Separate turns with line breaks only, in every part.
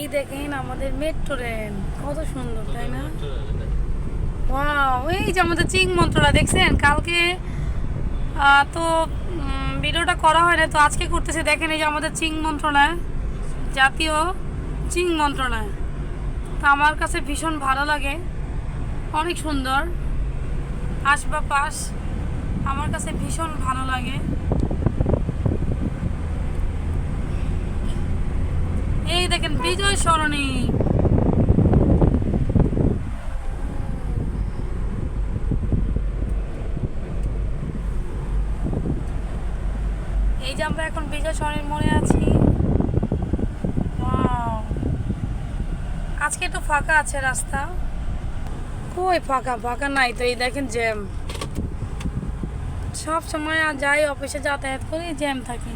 এই দেখেন আমাদের মেট্রো রেল কত সুন্দর, তাই না? ওয়াও এই যে আমাদের চিং মন্ত্রটা দেখছেন? কালকে তো ভিডিওটা করা হয় না, তো আজকে করতেছে। দেখেন এই যে আমাদের চিং মন্ত্রণালয়, জাতীয় চিং মন্ত্রণালয়। তো আমার কাছে ভীষণ ভালো লাগে। অনেক সুন্দর। আসবাব পাশ আমার কাছে ভীষণ ভালো লাগে এই দেখেন, বিজয় সরণি। এই যে আমরা এখন বিজয় সরণির মনে আছি! আজকে একটু ফাঁকা আছে রাস্তা। কই ফাঁকা? ফাঁকা নাই তো, এই দেখেন জ্যাম। সব সময় যাই অফিসে যাতায়াত করি, জ্যাম থাকে।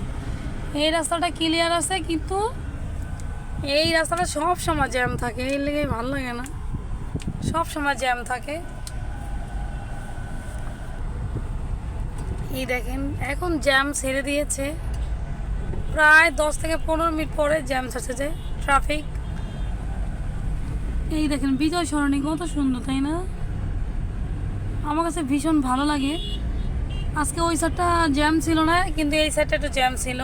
এই রাস্তাটা ক্লিয়ার আছে, কিন্তু এই রাস্তাটা সব সময় জ্যাম থাকে এই লেগে ভালো লাগে না। সব সময় জ্যাম থাকে। এই দেখেন, এখন জ্যাম ছেড়ে দিয়েছে। প্রায় দশ থেকে পনেরো মিনিট পরে জ্যাম ছেড়েছে ট্রাফিক এই দেখেন, বিজয় সরণি কত সুন্দর, তাই না? আমার কাছে ভীষণ ভালো লাগে। আজকে ওই সাইডটা জ্যাম ছিল না, কিন্তু এই সাইডটা একটু জ্যাম ছিল।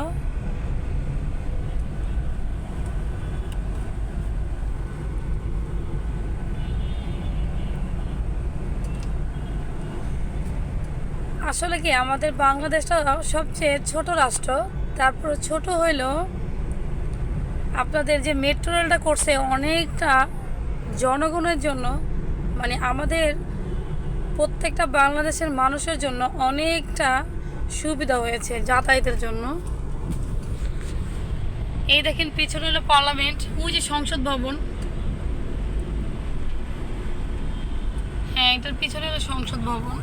আসলে কি আমাদের বাংলাদেশটা সবচেয়ে ছোট রাষ্ট্র, তারপর ছোট হইলেও আপনাদের যে মেট্রো রেলটা করছে অনেকটা জনগণের জন্য মানে আমাদের প্রত্যেকটা বাংলাদেশের মানুষের জন্য অনেকটা সুবিধা হয়েছে যাতায়াতের জন্য। এই দেখেন পিছনে হলো পার্লামেন্ট, ওই যে সংসদ ভবন। হ্যাঁ এটার পিছনে হলো সংসদ ভবন।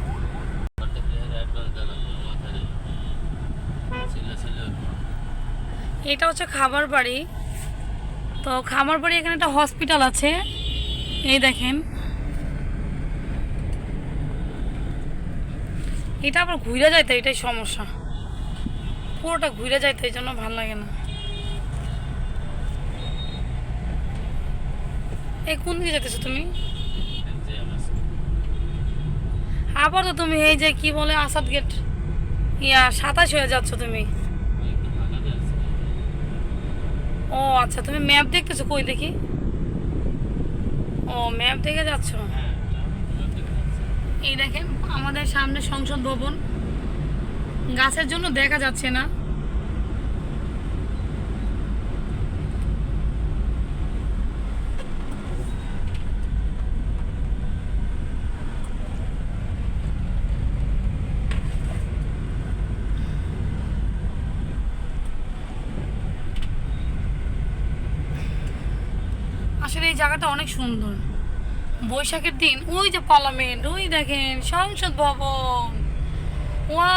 এটা হচ্ছে খাবার বাড়ি। তো খামার বাড়ি এখানে একটা হসপিটাল আছে। এই দেখেন। এটা আবার ঘুরে যাইতে এটাই সমস্যা। পুরোটা ঘুরে যাইতে এই জন্য ভালো লাগে না। এই কোন দিকে যেতেছো তুমি? আবার তো তুমি এই যে কি বলে আসাদ গেট ইয়া সাতাশ হয়ে যাচ্ছ তুমি। ও আচ্ছা তুমি ম্যাপ দেখতেছো কই দেখি? ও ম্যাপ দেখে যাচ্ছ। এই দেখেন আমাদের সামনে সংসদ ভবন। গাছের জন্য দেখা যাচ্ছে না। আসলে এই জায়গাটা অনেক সুন্দর। বৈশাখের দিন, ওই যে পার্লামেন্ট ওই দেখেন সংসদ ভবন। ওয়া